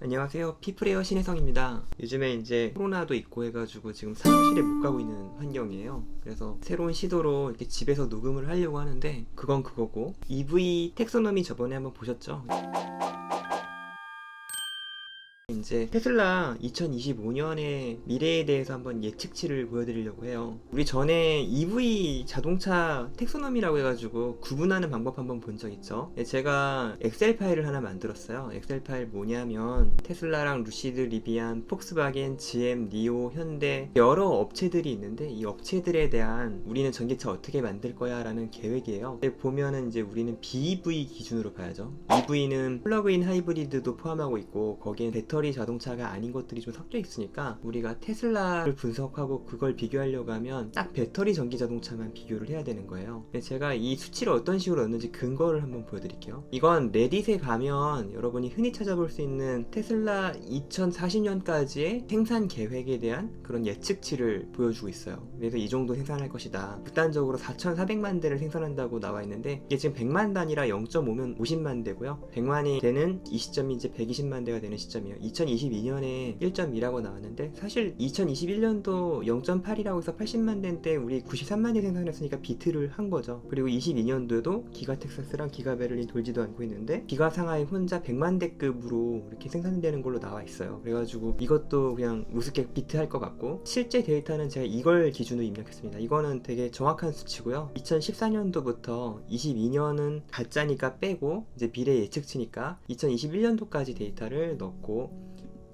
안녕하세요. 피플레이어 신혜성입니다. 요즘에 이제 코로나도 있고 해가지고 지금 사무실에 못 가고 있는 환경이에요. 그래서 새로운 시도로 이렇게 집에서 녹음을 하려고 하는데 그건 그거고 EV 텍소노미 저번에 한번 보셨죠? 이제 테슬라 2025년의 미래에 대해서 한번 예측치를 보여드리려고 해요. 우리 전에 EV 자동차 텍소노미라고 해가지고 구분하는 방법 한번 본 적 있죠? 예, 제가 엑셀 파일을 하나 만들었어요. 엑셀 파일 뭐냐면 테슬라랑 루시드, 리비안, 폭스바겐, GM, 니오, 현대 여러 업체들이 있는데 이 업체들에 대한 우리는 전기차 어떻게 만들 거야 라는 계획이에요. 근데 보면은 이제 우리는 BEV 기준으로 봐야죠. EV는 플러그인 하이브리드도 포함하고 있고 거기엔 배터리 자동차가 아닌 것들이 좀 섞여 있으니까 우리가 테슬라를 분석하고 그걸 비교하려고 하면 딱 배터리 전기 자동차만 비교를 해야 되는 거예요. 제가 이 수치를 어떤 식으로 얻는지 근거를 한번 보여드릴게요. 이건 레딧에 가면 여러분이 흔히 찾아볼 수 있는 테슬라 2040년까지의 생산 계획에 대한 그런 예측치를 보여주고 있어요. 그래서 이 정도 생산할 것이다. 극단적으로 4,400만 대를 생산한다고 나와 있는데 이게 지금 100만 단위라 0.5면 50만 대고요. 100만이 되는 이 시점이 이제 120만 대가 되는 시점이에요. 2022년에 1.2라고 나왔는데 사실 2021년도 0.8이라고 해서 80만 대때 우리 93만 대 생산했으니까 비트를 한 거죠. 그리고 22년도에도 기가 텍사스랑 기가 베를린 돌지도 않고 있는데 기가 상하이 혼자 100만 대급으로 이렇게 생산되는 걸로 나와 있어요. 그래가지고 이것도 그냥 우습게 비트할 것 같고 실제 데이터는 제가 이걸 기준으로 입력했습니다. 이거는 되게 정확한 수치고요. 2014년도부터 22년은 가짜니까 빼고 이제 미래 예측치니까 2021년도까지 데이터를 넣고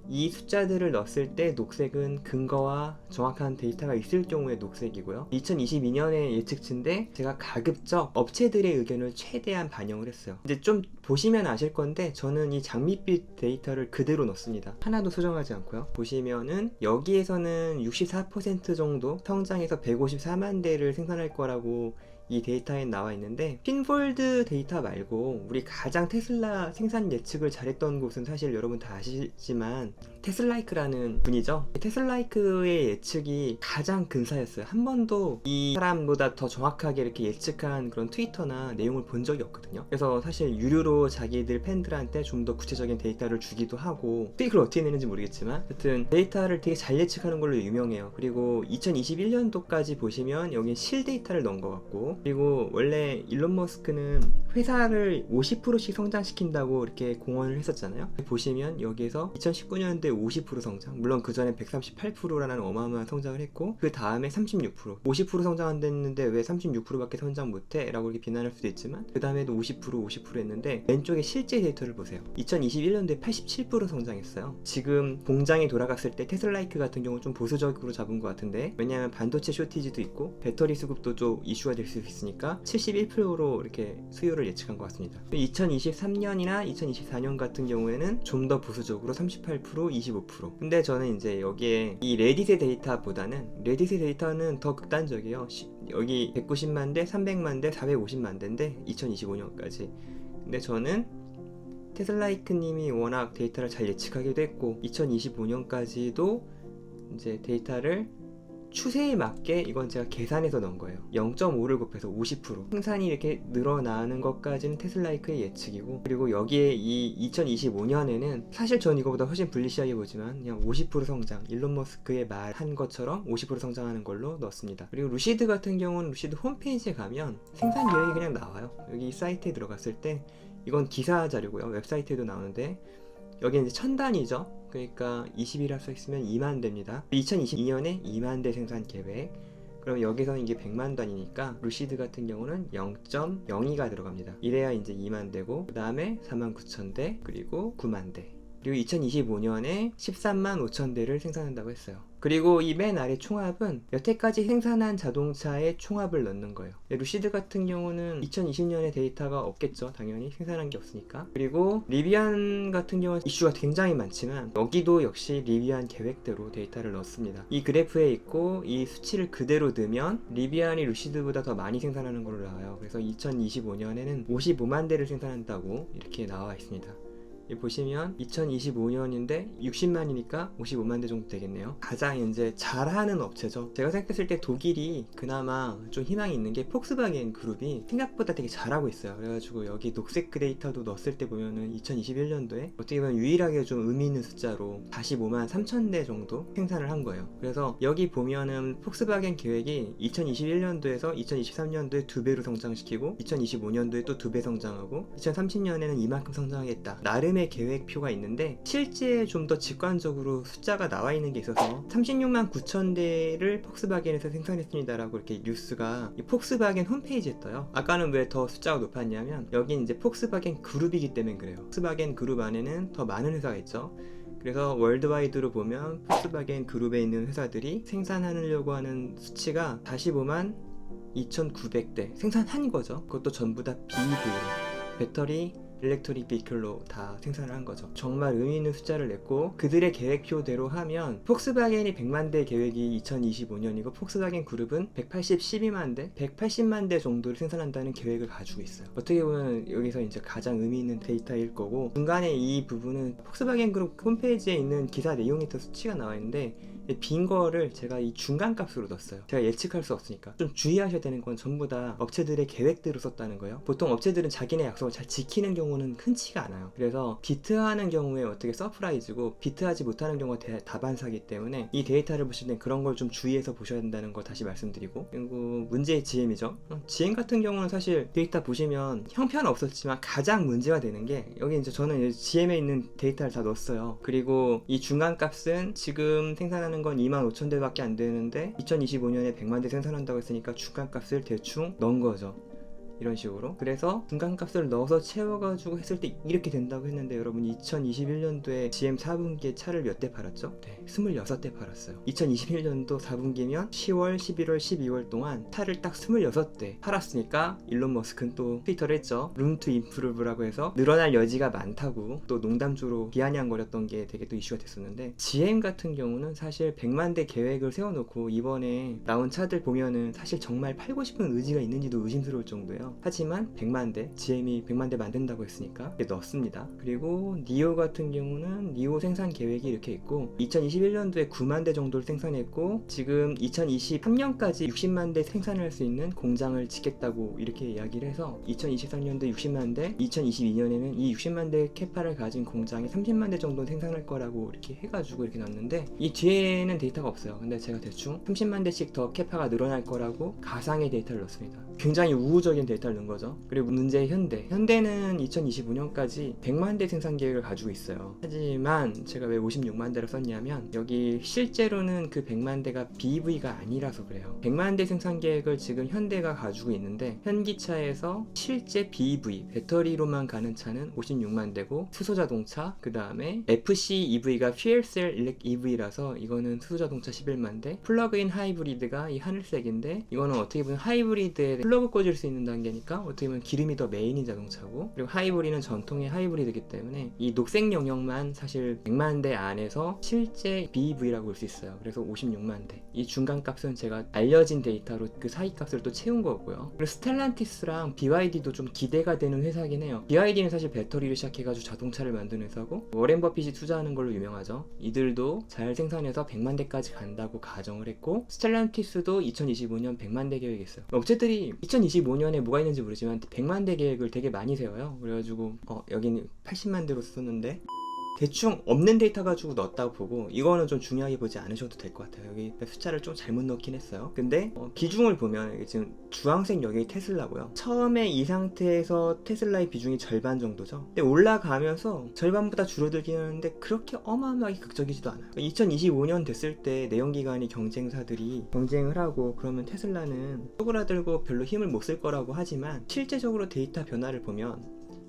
이 숫자들을 넣었을 때 녹색은 근거와 정확한 데이터가 있을 경우에 녹색이고요. 2022년의 예측치인데 제가 가급적 업체들의 의견을 최대한 반영을 했어요. 이제 좀 보시면 아실 건데 저는 이 장밋빛 데이터를 그대로 넣습니다. 하나도 수정하지 않고요. 보시면은 여기에서는 64% 정도 성장해서 154만 대를 생산할 거라고 이 데이터에 나와 있는데 핀폴드 데이터 말고 우리 가장 테슬라 생산 예측을 잘했던 곳은 사실 여러분 다 아시지만 테슬라이크라는 분이죠. 테슬라이크의 예측이 가장 근사였어요. 한 번도 이 사람보다 더 정확하게 이렇게 예측한 그런 트위터나 내용을 본 적이 없거든요. 그래서 사실 유료로 자기들 팬들한테 좀 더 구체적인 데이터를 주기도 하고 트익을 어떻게 내는지 모르겠지만 하여튼 데이터를 되게 잘 예측하는 걸로 유명해요. 그리고 2021년도까지 보시면 여기 실 데이터를 넣은 것 같고 그리고 원래 일론 머스크는 회사를 50%씩 성장시킨다고 이렇게 공언을 했었잖아요. 보시면 여기에서 2019년도에 50% 성장, 물론 그 전에 138%라는 어마어마한 성장을 했고 그 다음에 36%, 50% 성장한댔는데 왜 36%밖에 성장 못해? 라고 이렇게 비난할 수도 있지만 그 다음에도 50% 50% 했는데 왼쪽에 실제 데이터를 보세요. 2021년도에 87% 성장했어요. 지금 공장이 돌아갔을 때 테슬라이크 같은 경우 좀 보수적으로 잡은 것 같은데 왜냐하면 반도체 쇼티지도 있고 배터리 수급도 좀 이슈가 될 수 있으니까 71%로 이렇게 수요를 예측한 것 같습니다. 2023년이나 2024년 같은 경우에는 좀 더 보수적으로 38%, 25%. 근데 저는 이제 여기에 이 레딧의 데이터보다는 레딧의 데이터는 더 극단적이에요. 시- 여기 190만 대, 300만 대, 450만 대인데 2025년까지. 근데 저는 테슬라이크님이 워낙 데이터를 잘 예측하기도 했고 2025년까지도 이제 데이터를 추세에 맞게 이건 제가 계산해서 넣은 거예요. 0.5를 곱해서 50% 생산이 이렇게 늘어나는 것까지는 테슬라이크의 예측이고 그리고 여기에 이 2025년에는 사실 전 이거보다 훨씬 불리시하게 보지만 그냥 50% 성장 일론 머스크의 말한 것처럼 50% 성장하는 걸로 넣었습니다. 그리고 루시드 같은 경우는 루시드 홈페이지에 가면 생산 계획이 그냥 나와요. 여기 이 사이트에 들어갔을 때 이건 기사 자료고요. 웹사이트에도 나오는데 여기 이제 천 단위죠. 그러니까 20이라 써 있으면 2만 대입니다. 2022년에 2만 대 생산 계획. 그럼 여기서는 이게 100만 단위니까 루시드 같은 경우는 0.02가 들어갑니다. 이래야 이제 2만 대고 그 다음에 4만 9천 대 그리고 9만 대. 그리고 2025년에 13만 5천 대를 생산한다고 했어요. 그리고 이 맨 아래 총합은 여태까지 생산한 자동차의 총합을 넣는 거예요. 루시드 같은 경우는 2020년에 데이터가 없겠죠. 당연히 생산한 게 없으니까. 그리고 리비안 같은 경우는 이슈가 굉장히 많지만 여기도 역시 리비안 계획대로 데이터를 넣습니다. 이 그래프에 있고 이 수치를 그대로 넣으면 리비안이 루시드보다 더 많이 생산하는 걸로 나와요. 그래서 2025년에는 55만 대를 생산한다고 이렇게 나와 있습니다. 보시면 2025년인데 60만이니까 55만 대 정도 되겠네요. 가장 이제 잘하는 업체죠. 제가 생각했을 때 독일이 그나마 좀 희망이 있는 게 폭스바겐 그룹이 생각보다 되게 잘하고 있어요. 그래가지고 여기 녹색 그 데이터도 넣었을 때 보면은 2021년도에 어떻게 보면 유일하게 좀 의미 있는 숫자로 45만 3천 대 정도 생산을 한 거예요. 그래서 여기 보면은 폭스바겐 계획이 2021년도에서 2023년도에 두 배로 성장시키고 2025년도에 또 두 배 성장하고 2030년에는 이만큼 성장하겠다. 나름 의 계획표가 있는데 실제 좀 더 직관적으로 숫자가 나와 있는 게 있어서 36만 9천 대를 폭스바겐에서 생산했습니다라고 이렇게 뉴스가 이 폭스바겐 홈페이지에 떠요. 아까는 왜 더 숫자가 높았냐면 여긴 이제 폭스바겐 그룹이기 때문에 그래요. 폭스바겐 그룹 안에는 더 많은 회사가 있죠. 그래서 월드와이드로 보면 폭스바겐 그룹에 있는 회사들이 생산하려고 하는 수치가 45만 2,900대 생산한 거죠. 그것도 전부 다 BEV로 배터리 일렉트릭 비클로 다 생산을 한 거죠. 정말 의미 있는 숫자를 냈고 그들의 계획표대로 하면 폭스바겐이 100만 대 계획이 2025년이고 폭스바겐 그룹은 180, 12만 대, 180만 대 정도를 생산한다는 계획을 가지고 있어요. 어떻게 보면 여기서 이제 가장 의미 있는 데이터일 거고 중간에 이 부분은 폭스바겐 그룹 홈페이지에 있는 기사 내용이 또 수치가 나와 있는데 이 빈 거를 제가 이 중간 값으로 넣었어요. 제가 예측할 수 없으니까. 좀 주의하셔야 되는 건 전부 다 업체들의 계획대로 썼다는 거예요. 보통 업체들은 자기네 약속을 잘 지키는 경우는 흔치가 않아요. 그래서 비트하는 경우에 어떻게 서프라이즈고 비트하지 못하는 경우가 대- 다반사기 때문에 이 데이터를 보실 때 그런 걸 좀 주의해서 보셔야 된다는 거 다시 말씀드리고 그리고 문제의 GM이죠. 어, GM 같은 경우는 사실 데이터 보시면 형편 없었지만 가장 문제가 되는 게 여기 이제 저는 GM에 있는 데이터를 다 넣었어요. 그리고 이 중간 값은 지금 생산하는 건 2만 5천 대밖에 안 되는데 2025년에 100만 대 생산한다고 했으니까 중간 값을 대충 넣은 거죠. 이런 식으로 그래서 중간값을 넣어서 채워가지고 했을 때 이렇게 된다고 했는데 여러분 2021년도에 GM 4분기에 차를 몇 대 팔았죠? 네 26대 팔았어요 2021년도 4분기면 10월 11월 12월 동안 차를 딱 26대 팔았으니까 일론 머스크는 또 트위터를 했죠 룸투 인프루브라고 해서 늘어날 여지가 많다고 또 농담조로 비아냥거렸던 게 되게 또 이슈가 됐었는데 GM 같은 경우는 사실 100만 대 계획을 세워놓고 이번에 나온 차들 보면은 사실 정말 팔고 싶은 의지가 있는지도 의심스러울 정도예요. 하지만 100만 대, GM이 100만 대 만든다고 했으니까 이렇게 넣었습니다. 그리고 니오 같은 경우는 니오 생산 계획이 이렇게 있고 2021년도에 9만 대 정도를 생산했고 지금 2023년까지 60만 대 생산할 수 있는 공장을 짓겠다고 이렇게 이야기를 해서 2023년도 60만 대, 2022년에는 이 60만 대 캐파를 가진 공장이 30만 대 정도 생산할 거라고 이렇게 해가지고 이렇게 넣었는데 이 뒤에는 데이터가 없어요. 근데 제가 대충 30만 대씩 더 캐파가 늘어날 거라고 가상의 데이터를 넣습니다. 굉장히 우호적인 데이터를 넣은 거죠. 그리고 문제의 현대. 현대는 2025년까지 100만 대 생산 계획을 가지고 있어요. 하지만 제가 왜 56만 대를 썼냐면 여기 실제로는 그 100만 대가 BEV가 아니라서 그래요. 100만 대 생산 계획을 지금 현대가 가지고 있는데 현기차에서 실제 BEV 배터리로만 가는 차는 56만 대고 수소 자동차 그 다음에 FC EV가 Fuel Cell Elect EV라서 이거는 수소 자동차 11만 대 플러그인 하이브리드가 이 하늘색인데 이거는 어떻게 보면 하이브리드에 플러그 꽂을 수 있는 단계니까 어떻게 보면 기름이 더 메인인 자동차고 그리고 하이브리드는 전통의 하이브리드이기 때문에 이 녹색 영역만 사실 100만 대 안에서 실제 BEV라고 볼 수 있어요. 그래서 56만 대. 이 중간 값은 제가 알려진 데이터로 그 사이 값을 또 채운 거고요. 그리고 스텔란티스랑 BYD도 좀 기대가 되는 회사긴 해요. BYD는 사실 배터리를 시작해가지고 자동차를 만드는 회사고 워렌 버핏이 투자하는 걸로 유명하죠. 이들도 잘 생산해서 100만 대까지 간다고 가정을 했고 스텔란티스도 2025년 100만 대 계획이 있어요. 업체들이 2025년에 뭐가 있는지 모르지만 100만 대 계획을 되게 많이 세워요. 그래가지고 어 여기는 80만 대로 썼는데 대충 없는 데이터 가지고 넣었다고 보고 이거는 좀 중요하게 보지 않으셔도 될 것 같아요. 여기 숫자를 좀 잘못 넣긴 했어요. 근데 어, 기중을 보면 지금 주황색 여기 테슬라고요. 처음에 이 상태에서 테슬라의 비중이 절반 정도죠. 근데 올라가면서 절반보다 줄어들긴 하는데 그렇게 어마어마하게 극적이지도 않아요. 2025년 됐을 때 내연기관이 경쟁사들이 경쟁을 하고 그러면 테슬라는 쪼그라들고 별로 힘을 못 쓸 거라고 하지만 실제적으로 데이터 변화를 보면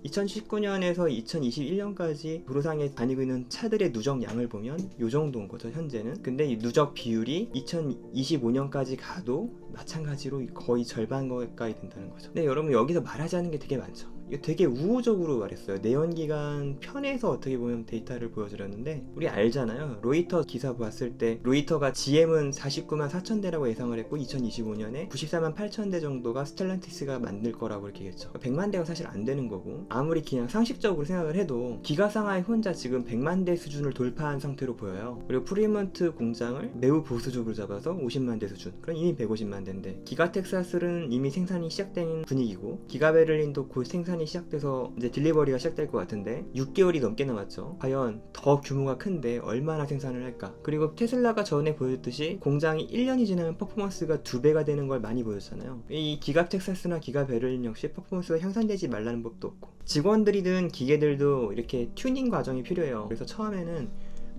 2019년에서 2021년까지 도로상에 다니고 있는 차들의 누적 양을 보면 요 정도인 거죠 현재는. 근데 이 누적 비율이 2025년까지 가도 마찬가지로 거의 절반 가까이 된다는 거죠. 근데 여러분 여기서 말하지 않은 게 되게 많죠 이거 되게 우호적으로 말했어요. 내연기관 편에서 어떻게 보면 데이터를 보여드렸는데 우리 알잖아요. 로이터 기사 봤을 때 로이터가 GM은 49만 4천 대라고 예상을 했고 2025년에 94만 8천 대 정도가 스텔란티스가 만들 거라고 이렇게 했죠. 100만 대가 사실 안 되는 거고 아무리 그냥 상식적으로 생각을 해도 기가상하이 혼자 지금 100만 대 수준을 돌파한 상태로 보여요. 그리고 프리먼트 공장을 매우 보수적으로 잡아서 50만 대 수준. 그럼 이미 150만 대인데 기가 텍사스는 이미 생산이 시작된 분위기고 기가 베를린도 곧 생산 이 시작돼서 이제 딜리버리가 시작될 것 같은데 6개월이 넘게 남았죠. 과연 더 규모가 큰데 얼마나 생산을 할까? 그리고 테슬라가 전에 보였듯이 공장이 1년이 지나면 퍼포먼스가 두 배가 되는 걸 많이 보였잖아요. 이 기가 텍사스나 기가 베를린 역시 퍼포먼스가 향상되지 말라는 법도 없고 직원들이든 기계들도 이렇게 튜닝 과정이 필요해요. 그래서 처음에는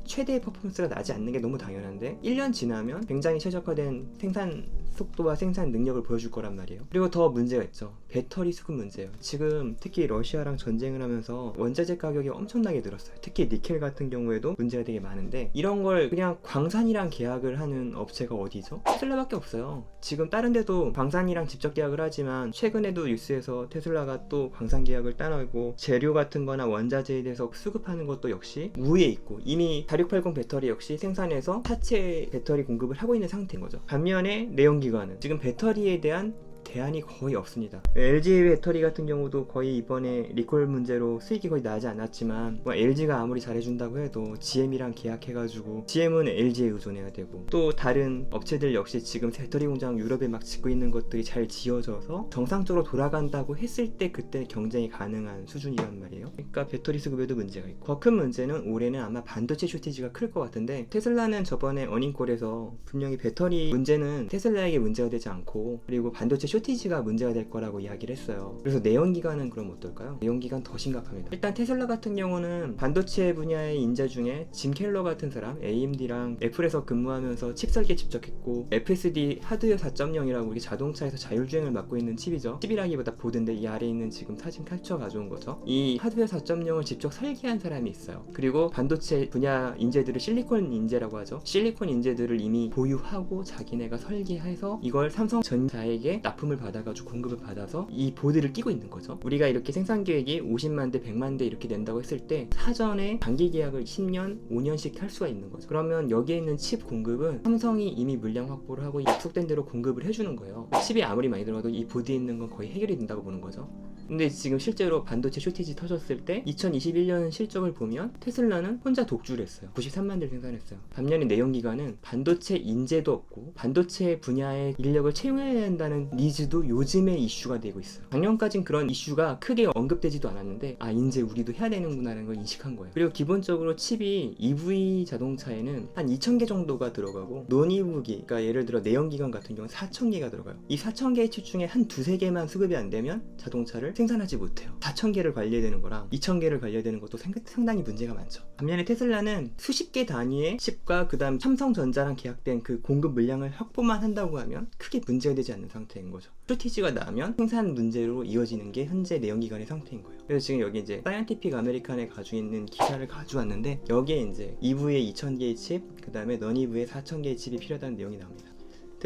최대의 퍼포먼스가 나지 않는 게 너무 당연한데 1년 지나면 굉장히 최적화된 생산 속도와 생산 능력을 보여줄 거란 말이에요. 그리고 더 문제가 있죠. 배터리 수급 문제예요. 지금 특히 러시아랑 전쟁을 하면서 원자재 가격이 엄청나게 늘었어요. 특히 니켈 같은 경우에도 문제가 되게 많은데 이런 걸 그냥 광산이랑 계약을 하는 업체가 어디죠? 테슬라밖에 없어요. 지금 다른 데도 광산이랑 직접 계약을 하지만 최근에도 뉴스에서 테슬라가 또 광산 계약을 따내고 재료 같은 거나 원자재에 대해서 수급하는 것도 역시 우위에 있고 이미 4680 배터리 역시 생산해서 사체 배터리 공급을 하고 있는 상태인 거죠. 반면에 내연기 관은. 지금 배터리에 대한 대안이 거의 없습니다. LG 배터리 같은 경우도 거의 이번에 리콜 문제로 수익이 거의 나지 않았지만 뭐 LG가 아무리 잘해준다고 해도 GM이랑 계약해가지고 GM은 LG에 의존해야 되고 또 다른 업체들 역시 지금 배터리 공장 유럽에 막 짓고 있는 것들이 잘 지어져서 정상적으로 돌아간다고 했을 때 그때 경쟁이 가능한 수준이란 말이에요. 그러니까 배터리 수급에도 문제가 있고 더 큰 문제는 올해는 아마 반도체 쇼티지가 클 것 같은데 테슬라는 저번에 어닝콜에서 분명히 배터리 문제는 테슬라에게 문제가 되지 않고 그리고 반도체 쇼티 지가 문제가 될 거라고 이야기를 했어요. 그래서 내연기관은 그럼 어떨까요? 내연기관 더 심각합니다. 일단 테슬라 같은 경우는 반도체 분야의 인재 중에 짐 켈러 같은 사람, AMD랑 애플에서 근무하면서 칩 설계 직접 했고 FSD 하드웨어 4.0이라고 우리 자동차에서 자율주행을 맡고 있는 칩이죠. 칩이라기보다 보드인데 이 아래에 있는 지금 사진 캡처 가져온 거죠. 이 하드웨어 4.0을 직접 설계한 사람이 있어요. 그리고 반도체 분야 인재들을 실리콘 인재라고 하죠. 실리콘 인재들을 이미 보유하고 자기네가 설계해서 이걸 삼성 전자에게 납품을 받아가지고 공급을 받아서 이 보드를 끼고 있는 거죠. 우리가 이렇게 생산 계획이 50만 대, 100만 대 이렇게 된다고 했을 때 사전에 단기 계약을 10년, 5년씩 할 수가 있는 거죠. 그러면 여기에 있는 칩 공급은 삼성이 이미 물량 확보를 하고 약속된 대로 공급을 해주는 거예요. 칩이 아무리 많이 들어가도 이 보드에 있는 건 거의 해결이 된다고 보는 거죠. 근데 지금 실제로 반도체 쇼티지 터졌을 때 2021년 실적을 보면 테슬라는 혼자 독주를 했어요. 93만 대를 생산했어요. 반면에 내연기관은 반도체 인재도 없고 반도체 분야의 인력을 채용해야 한다는 니즈도 요즘에 이슈가 되고 있어요. 작년까진 그런 이슈가 크게 언급되지도 않았는데 아 이제 우리도 해야 되는구나라는 걸 인식한 거예요. 그리고 기본적으로 칩이 EV 자동차에는 한 2,000개 정도가 들어가고 논이브기 그러니까 예를 들어 내연기관 같은 경우는 4,000개가 들어가요. 이 4,000개의 칩 중에 한 두세 개만 수급이 안 되면 자동차를 생산하지 못해요. 4,000개를 관리해야 되는 거랑 2,000개를 관리해야 되는 것도 생- 상당히 문제가 많죠. 반면에 테슬라는 수십 개 단위의 칩과 그다음 삼성전자랑 계약된 그 공급 물량을 확보만 한다고 하면 크게 문제가 되지 않는 상태인 거죠. 쇼티지가 나면 생산 문제로 이어지는 게 현재 내연기관의 상태인 거예요. 그래서 지금 여기 이제 사이언티픽 아메리칸에 가지고 있는 기사를 가져왔는데 여기에 이제 EV에 2,000개의 칩, 그다음에 넌 EV에 4,000개의 칩이 필요하다는 내용이 나옵니다.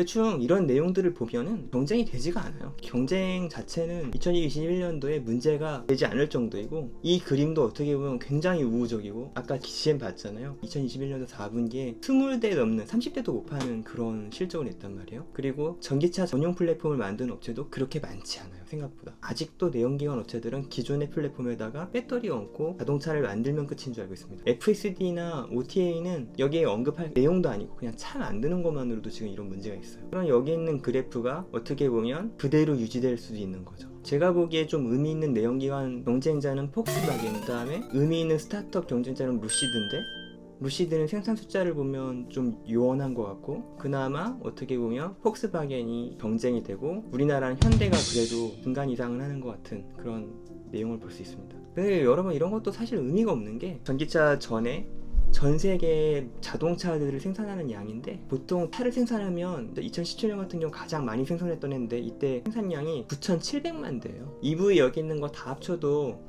대충 이런 내용들을 보면은 경쟁이 되지가 않아요. 경쟁 자체는 2021년도에 문제가 되지 않을 정도이고 이 그림도 어떻게 보면 굉장히 우호적이고 아까 GM 봤잖아요. 2021년도 4분기에 20대 넘는 30대도 못 파는 그런 실적을 냈단 말이에요. 그리고 전기차 전용 플랫폼을 만든 업체도 그렇게 많지 않아요. 생각보다. 아직도 내연기관 업체들은 기존의 플랫폼에다가 배터리 얹고 자동차를 만들면 끝인 줄 알고 있습니다. FSD나 OTA는 여기에 언급할 내용도 아니고 그냥 차 만드는 것만으로도 지금 이런 문제가 있어요. 그럼 여기 있는 그래프가 어떻게 보면 그대로 유지될 수도 있는 거죠. 제가 보기에 좀 의미 있는 내연기관 경쟁자는 폭스바겐, 그 다음에 의미 있는 스타트업 경쟁자는 루시드인데 루시드는 생산 숫자를 보면 좀 요원한 것 같고 그나마 어떻게 보면 폭스바겐이 경쟁이 되고 우리나라는 현대가 그래도 중간 이상을 하는 것 같은 그런 내용을 볼 수 있습니다. 근데 여러분 이런 것도 사실 의미가 없는 게 전기차 전에 전 세계 자동차들을 생산하는 양인데 보통 차를 생산하면 2017년 같은 경우 가장 많이 생산했던 해인데 이때 생산량이 9,700만 대예요. EV 여기 있는 거 다 합쳐도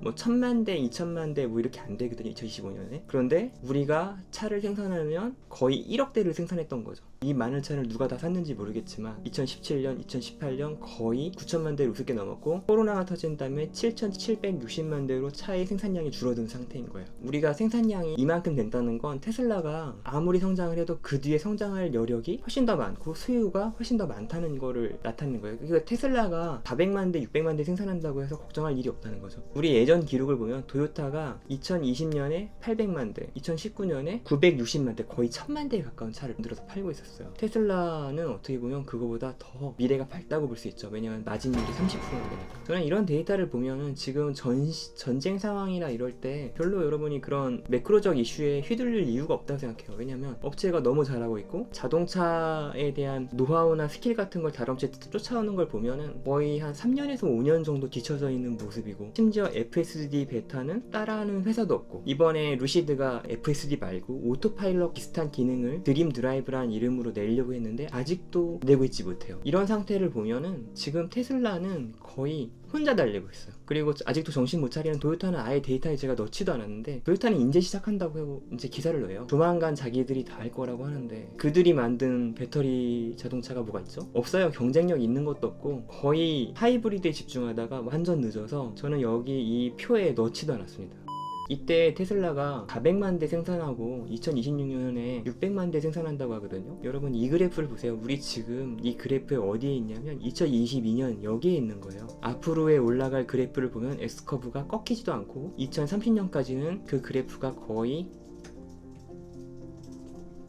뭐 천만 대, 이천만 대 뭐 이렇게 안 되거든요. 2025년에. 그런데 우리가 차를 생산하면 거의 1억 대를 생산했던 거죠. 이 많은 차를 누가 다 샀는지 모르겠지만 2017년, 2018년 거의 9천만 대를 우습게 넘었고 코로나가 터진 다음에 7,760만 대로 차의 생산량이 줄어든 상태인 거예요. 우리가 생산량이 이만큼 된다는 건 테슬라가 아무리 성장을 해도 그 뒤에 성장할 여력이 훨씬 더 많고 수요가 훨씬 더 많다는 거를 나타내는 거예요. 그러니까 테슬라가 400만 대, 600만 대 생산한다고 해서 걱정할 일이 없다는 거죠. 우리 예전 기록을 보면 도요타가 2020년에 800만 대, 2019년에 960만 대, 거의 1000만 대에 가까운 차를 만들어서 팔고 있었어요. 테슬라는 어떻게 보면 그거보다 더 미래가 밝다고 볼 수 있죠. 왜냐면 마진율이 30%가 되니까. 저는 이런 데이터를 보면은 지금 전, 전쟁 상황이나 이럴 때 별로 여러분이 그런 매크로적 이슈에 휘둘릴 이유가 없다고 생각해요. 왜냐면 업체가 너무 잘하고 있고 자동차에 대한 노하우나 스킬 같은 걸 다른 업체 쫓아오는 걸 보면은 거의 한 3년에서 5년 정도 뒤쳐져 있는 모습이고 심지어 FSD 베타는 따라하는 회사도 없고 이번에 루시드가 FSD 말고 오토파일럿 비슷한 기능을 드림 드라이브라는 이름 으로 내려고 했는데 아직도 내고 있지 못해요. 이런 상태를 보면은 지금 테슬라는 거의 혼자 달리고 있어요. 그리고 아직도 정신 못 차리는 도요타는 아예 데이터에 제가 넣지도 않았는데 도요타는 이제 시작한다고 하고 이제 기사를 내요. 조만간 자기들이 다 할 거라고 하는데 그들이 만든 배터리 자동차가 뭐가 있죠? 없어요. 경쟁력 있는 것도 없고 거의 하이브리드에 집중하다가 완전 늦어서 저는 여기 이 표에 넣지도 않았습니다. 이때 테슬라가 400만 대 생산하고 2026년에 600만 대 생산한다고 하거든요. 여러분 이 그래프를 보세요. 우리 지금 이 그래프에 어디에 있냐면 2022년 여기에 있는 거예요. 앞으로의 올라갈 그래프를 보면 S커브가 꺾이지도 않고 2030년까지는 그 그래프가 거의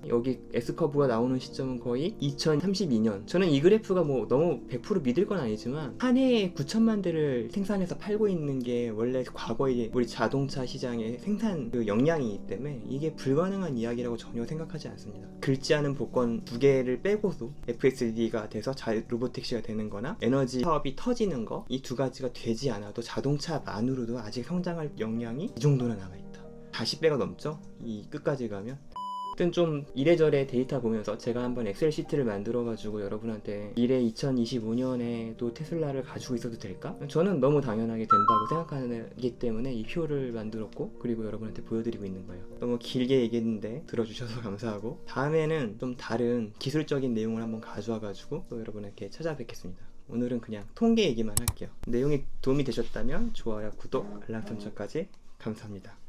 여기 S커브가 나오는 시점은 거의 2032년. 저는 이 그래프가 뭐 너무 100% 믿을 건 아니지만 한 해에 9천만 대를 생산해서 팔고 있는 게 원래 과거의 우리 자동차 시장의 생산 그 역량이기 때문에 이게 불가능한 이야기라고 전혀 생각하지 않습니다. 긁지 않은 복권 두 개를 빼고도 FSD가 돼서 자 로보택시가 되는 거나 에너지 사업이 터지는 거 이 두 가지가 되지 않아도 자동차만으로도 아직 성장할 역량이 이 정도나 남아있다. 40배가 넘죠? 이 끝까지 가면. 하여튼 좀 이래저래 데이터 보면서 제가 한번 엑셀 시트를 만들어 가지고 여러분한테 미래 2025년에도 테슬라를 가지고 있어도 될까? 저는 너무 당연하게 된다고 생각하기 때문에 이 표를 만들었고 그리고 여러분한테 보여드리고 있는 거예요. 너무 길게 얘기했는데 들어주셔서 감사하고 다음에는 좀 다른 기술적인 내용을 한번 가져와 가지고 또 여러분에게 찾아뵙겠습니다. 오늘은 그냥 통계 얘기만 할게요. 내용이 도움이 되셨다면 좋아요, 구독, 알람 설정까지 감사합니다.